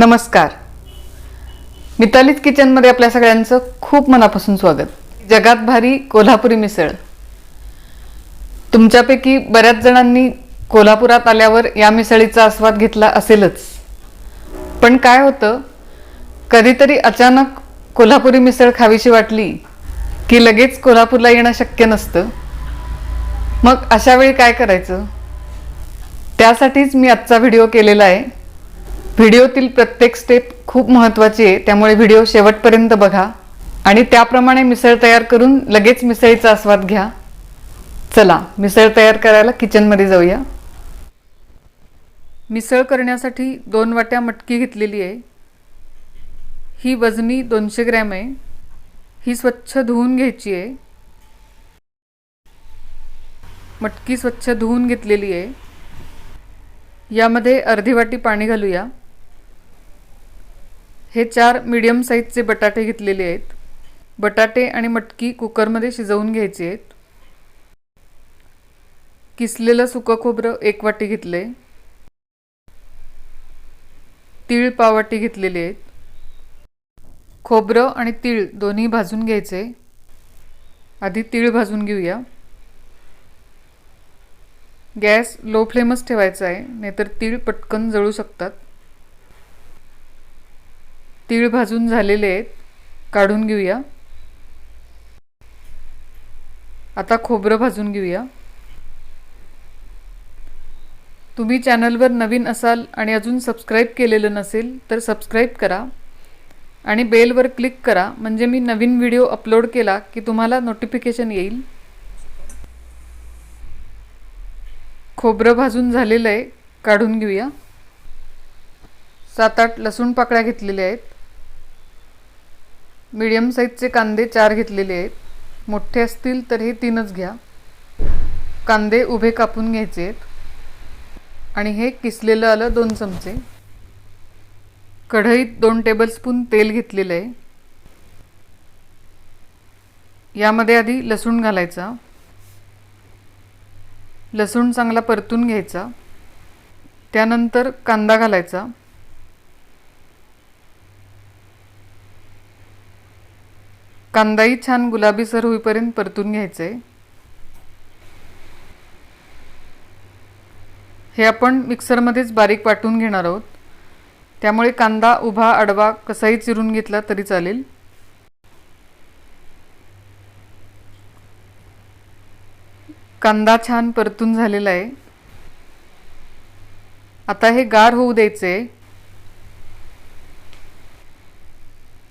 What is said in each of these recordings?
नमस्कार. मितालीज किचनमध्ये आपल्या सगळ्यांचं खूप मनापासून स्वागत. जगात भारी कोल्हापुरी मिसळ. तुमच्यापैकी बऱ्याच जणांनी कोल्हापुरात आल्यावर या मिसळीचा आस्वाद घेतला असेलच. पण काय होतं? कधीतरी अचानक कोल्हापुरी मिसळ खावीशी वाटली की लगेच कोल्हापूरला येणं शक्य नसतं. मग अशा वेळी काय करायचं? त्यासाठीच मी आजचा व्हिडिओ केलेला आहे. व्हिडिओतील प्रत्येक स्टेप खूप महत्त्वाची आहे. त्यामुळे व्हिडिओ शेवटपर्यंत बघा. आणि त्याप्रमाणे मिसळ तयार करून लगेच मिसळीचा आस्वाद घ्या. चला मिसळ तयार करायला किचनमध्ये जाऊया. मिसळ करण्यासाठी दोन वाट्या मटकी घेतलेली आहे. ही वजनी दोनशे ग्रॅम आहे. ही स्वच्छ धुवून घ्यायची आहे. मटकी स्वच्छ धुवून घेतलेली आहे. यामध्ये अर्धी वाटी पाणी घालूया. हे चार मीडियम साईजचे बटाटे घेतलेले आहेत. बटाटे आणि मटकी कुकरमध्ये शिजवून घ्यायचे आहेत. किसलेलं सुकं खोबरं एक वाटी घेतले. तीळ पाववाटी घेतलेले आहेत. खोबरं आणि तीळ दोन्ही भाजून घ्यायचे. आधी तीळ भाजून घेऊया. गॅस लो फ्लेमच ठेवायचा आहे नाहीतर तीळ पटकन जळू शकतात. तीळ भाजून झालेले आहेत. काढून घेऊया. आता खोबरं भाजून घेऊया. तुम्ही चॅनलवर नवीन असाल आणि अजून सबस्क्राईब केलेलं नसेल तर सबस्क्राईब करा आणि बेलवर क्लिक करा. म्हणजे मी नवीन व्हिडिओ अपलोड केला की तुम्हाला नोटिफिकेशन येईल. खोबरं भाजून झालेलं आहे. काढून घेऊया. सात आठ लसूण पाकळ्या घेतलेल्या आहेत. मीडियम साईजचे कांदे चार घेतलेले आहेत. मोठे असतील तर हे तीनच घ्या. कांदे उभे कापून घ्यायचे आहेत. आणि हे किसलेलं आलं दोन चमचे. कढईत दोन टेबलस्पून तेल घेतलेलं आहे. यामध्ये आधी लसूण घालायचा. लसूण चांगला परतून घ्यायचा. त्यानंतर कांदा घालायचा. कांदाही छान गुलाबीसर होईपर्यंत परतून घ्यायचं. आहे हे आपण मिक्सरमध्येच बारीक वाटून घेणार आहोत. त्यामुळे कांदा उभा आडवा कसाही चिरून घेतला तरी चालेल. कांदा छान परतून झालेला आहे. आता हे गार होऊ द्यायचे.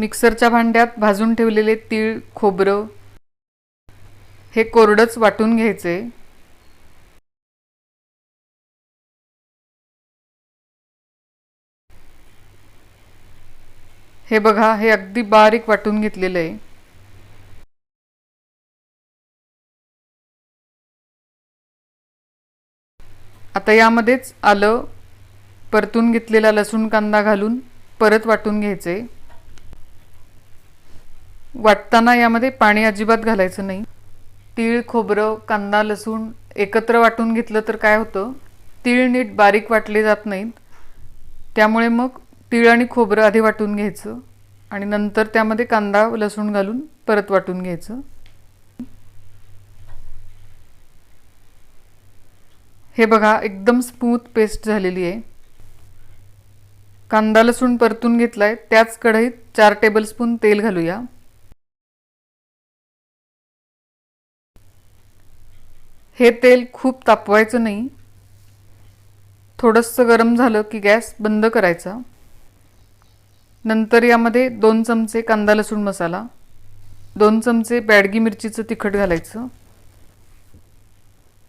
मिक्सरच्या भांड्यात भाजून ठेवलेले तीळ खोबरं हे कोरडंच वाटून घ्यायचे. हे बघा हे अगदी बारीक वाटून घेतलेलं आहे. आता यामध्येच आलं परतून घेतलेला लसूण कांदा घालून परत वाटून घ्यायचे. वाटताना यामध्ये पाणी अजिबात घालायचं नाही. तीळ खोबरं कांदा लसूण एकत्र वाटून घेतलं तर काय होतं? तीळ नीट बारीक वाटले जात नाहीत. त्यामुळे मग तीळ आणि खोबरं आधी वाटून घ्यायचं आणि नंतर त्यामध्ये कांदा लसूण घालून परत वाटून घ्यायचं. हे बघा एकदम स्मूथ पेस्ट झालेली आहे. कांदा लसूण परतून घेतला आहे त्याच कढईत चार टेबलस्पून तेल घालूया. हे तेल खूप तापवायचं नाही. थोडंसं गरम झालं की गॅस बंद करायचा. नंतर यामध्ये दोन चमचे कांदा लसूण मसाला दोन चमचे बॅडगी मिरचीचं तिखट घालायचं.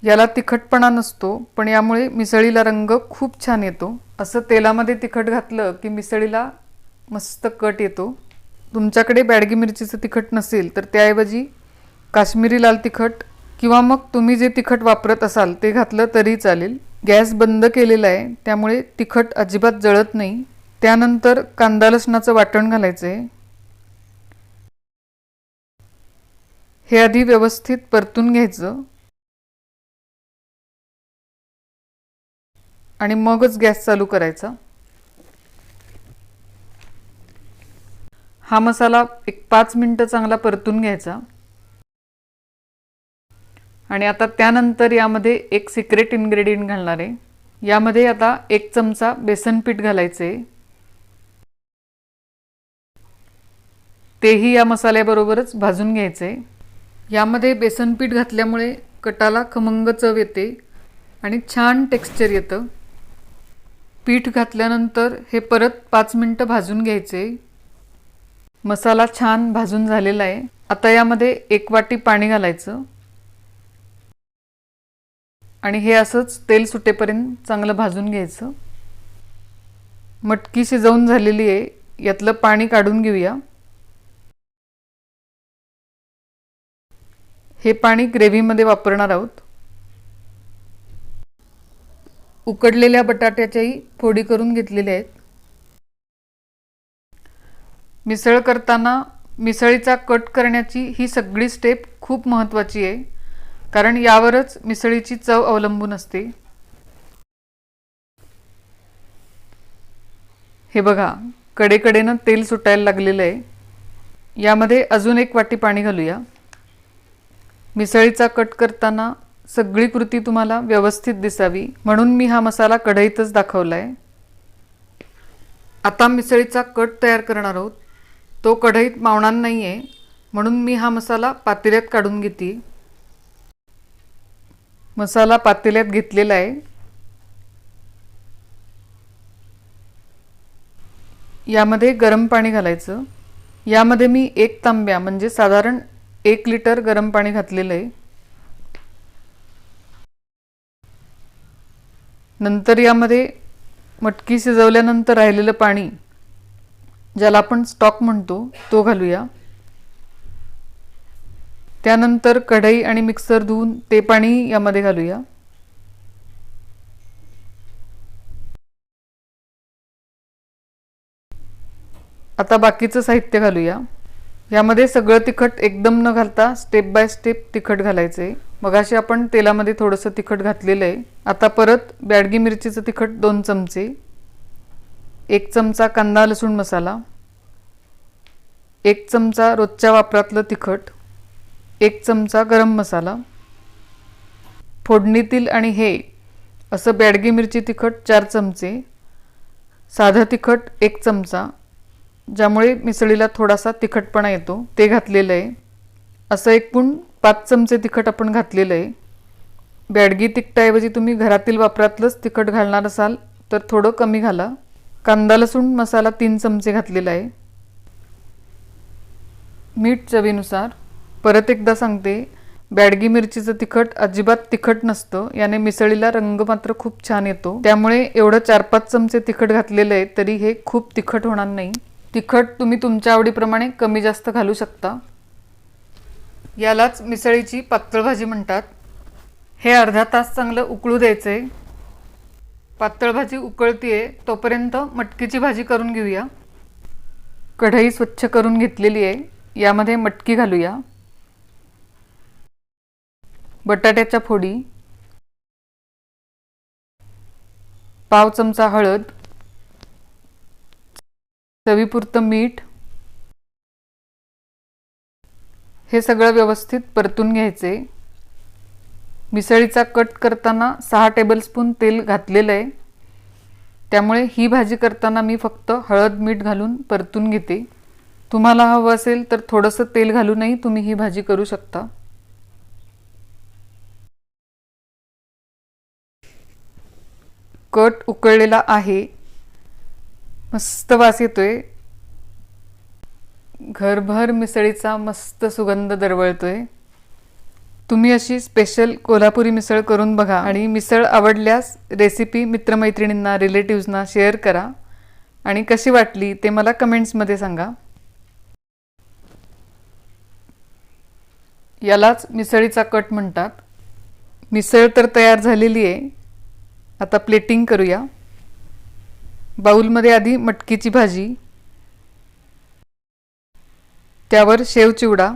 याला तिखटपणा नसतो पण यामुळे मिसळीला रंग खूप छान येतो. असं तेलामध्ये तिखट घातलं की मिसळीला मस्त कट येतो. तुमच्याकडे बॅडगी मिरचीचं तिखट नसेल तर त्याऐवजी काश्मीरी लाल तिखट किंवा मग तुम्ही जे तिखट वापरत असाल ते घातलं तरी चालेल. गॅस बंद केलेला आहे त्यामुळे तिखट अजिबात जळत नाही. त्यानंतर कांदा लसणाचं वाटण घालायचं आहे हे आधी व्यवस्थित परतून घ्यायचं. आणि मगच गॅस चालू करायचा. हा मसाला एक पाच मिनटं चांगला परतून घ्यायचा. आणि आता त्यानंतर यामध्ये एक सिक्रेट इन्ग्रेडियंट घालणार आहे. यामध्ये आता एक चमचा बेसन पीठ घालायचे. तेही या मसाल्याबरोबरच भाजून घ्यायचे. यामध्ये बेसन पीठ घातल्यामुळे कटाला खमंग चव येते आणि छान टेक्स्चर येतं. पीठ घातल्यानंतर हे परत पाच मिनटं भाजून घ्यायचे. मसाला छान भाजून झालेला आहे. आता यामध्ये एक वाटी पाणी घालायचं. आणि हे असंच तेल सुटेपर्यंत चांगलं भाजून घ्यायचं. मटकी शिजवून झालेली आहे. यातलं पाणी काढून घेऊया. हे पाणी ग्रेव्हीमध्ये वापरणार आहोत. उकडलेल्या बटाट्याच्याही फोडी करून घेतलेल्या आहेत. मिसळ करताना मिसळीचा कट करण्याची ही सगळी स्टेप खूप महत्त्वाची आहे. कारण यावरच मिसळीची चव अवलंबून असते. हे बघा कडेकडेनं तेल सुटायला लागलेलं आहे. यामध्ये अजून एक वाटी पाणी घालूया. मिसळीचा कट करताना सगळी कृती तुम्हाला व्यवस्थित दिसावी म्हणून मी हा मसाला कढईतच दाखवला आहे आता मिसळीचा कट तयार करणार आहोत. तो कढईत मावणार नाही आहे म्हणून मी हा मसाला पातेल्यात काढून घेते. मसाला पातेल्यात घेतलेला आहे. यामध्ये गरम पाणी घालायचं. यामध्ये मी एक तांब्या म्हणजे साधारण एक लिटर गरम पाणी घातलेलं आहे. नंतर यामध्ये मटकी शिजवल्यानंतर राहिलेलं पाणी ज्याला आपण स्टॉक म्हणतो तो घालूया. त्यानंतर कढई आणि मिक्सर धुवून ते पाणी यामध्ये घालूया. आता बाकीचं साहित्य घालूया. यामध्ये सगळं तिखट एकदम न घालता स्टेप बाय स्टेप तिखट घालायचे मगाशी आपण तेलामध्ये थोडंसं तिखट घातलेलं आहे. आता परत बॅडगी मिरचीचं तिखट दोन चमचे एक चमचा कांदा लसूण मसाला एक चमचा रोजच्या वापरातलं तिखट एक चमचा गरम मसाला फोडणीतील आणि हे असं बॅडगी मिरची तिखट चार चमचे साधं तिखट एक चमचा ज्यामुळे मिसळीला थोडासा तिखटपणा येतो ते घातलेलं आहे. असं एकूण पाच चमचे तिखट आपण घातलेलं आहे. बॅडगी तिखटाऐवजी तुम्ही घरातील वापरातलंच तिखट घालणार असाल तर थोडं कमी घाला. कांदा लसूण मसाला तीन चमचे घातलेला आहे. मीठ चवीनुसार परत एकदा सांगते बॅडगी मिरचीचं तिखट अजिबात तिखट नसतं याने मिसळीला रंग मात्र खूप छान येतो. त्यामुळे एवढं चार पाच चमचे तिखट घातलेलं आहे तरी हे खूप तिखट होणार नाही. तिखट तुम्ही तुमच्या आवडीप्रमाणे कमी जास्त घालू शकता. यालाच मिसळीची पातळ भाजी म्हणतात. हे अर्धा तास चांगलं उकळू द्यायचं आहे पातळ भाजी उकळतीये तोपर्यंत मटकीची भाजी करून घेऊया. कढई स्वच्छ करून घेतलेली आहे. यामध्ये मटकी घालूया. बटाट्याच्या फोडी पाव चमचा हळद चवीपुरतं मीठ हे सगळं व्यवस्थित परतून घ्यायचे. मिसळीचा कट करताना सहा टेबलस्पून तेल घातलेलं आहे. त्यामुळे ही भाजी करताना मी फक्त हळद मीठ घालून परतून घेते. तुम्हाला हवं असेल तर थोडंसं तेल घालूनही तुम्ही ही भाजी करू शकता. कट उकळलेला आहे. मस्त वास येतोय. घरभर मिसळीचा मस्त सुगंध दरवळतोय. तुम्ही अशी स्पेशल कोल्हापुरी मिसळ करून बघा आणि मिसळ आवडल्यास रेसिपी मित्रमैत्रिणींना रिलेटिव्सना शेअर करा. आणि कशी वाटली ते मला कमेंट्समध्ये सांगा. यालाच मिसळीचा कट म्हणतात. मिसळ तर तयार झालेली आहे. आता प्लेटिंग करूया. बाऊलमध्ये आधी मटकीची भाजी. त्यावर शेव चिवडा.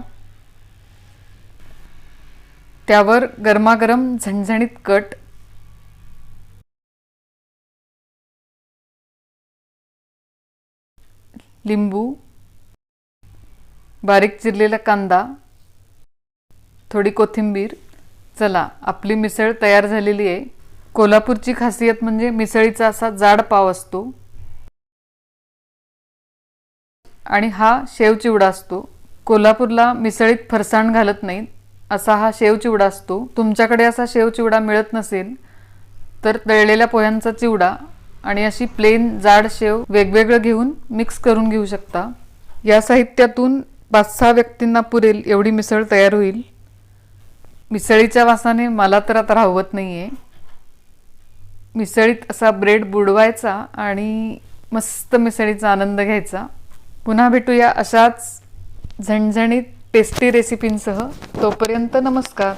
त्यावर गरमागरम झणझणीत कट. लिंबू. बारीक चिरलेला कांदा. थोडी कोथिंबीर. चला आपली मिसळ तयार झालेली आहे. कोल्हापूरची खासियत म्हणजे मिसळीचा असा जाड पाव असतो. आणि हा शेव चिवडा असतो. कोल्हापूरला मिसळीत फरसाण घालत नाहीत असा हा शेव चिवडा असतो. तुमच्याकडे असा शेवचिवडा मिळत नसेल तर तळलेल्या पोह्यांचा चिवडा आणि अशी प्लेन जाड शेव वेगवेगळं घेऊन मिक्स करून घेऊ शकता. या साहित्यातून पाच सहा व्यक्तींना पुरेल एवढी मिसळ तयार होईल. मिसळीच्या वासाने मला तर आता राहवत नाही आहे मिसळीत असा ब्रेड बुडवायचा आणि मस्त मिसळीचा आनंद घ्यायचा. पुन्हा भेटूया अशाच झणझणीत टेस्टी रेसिपींसह तोपर्यंत नमस्कार.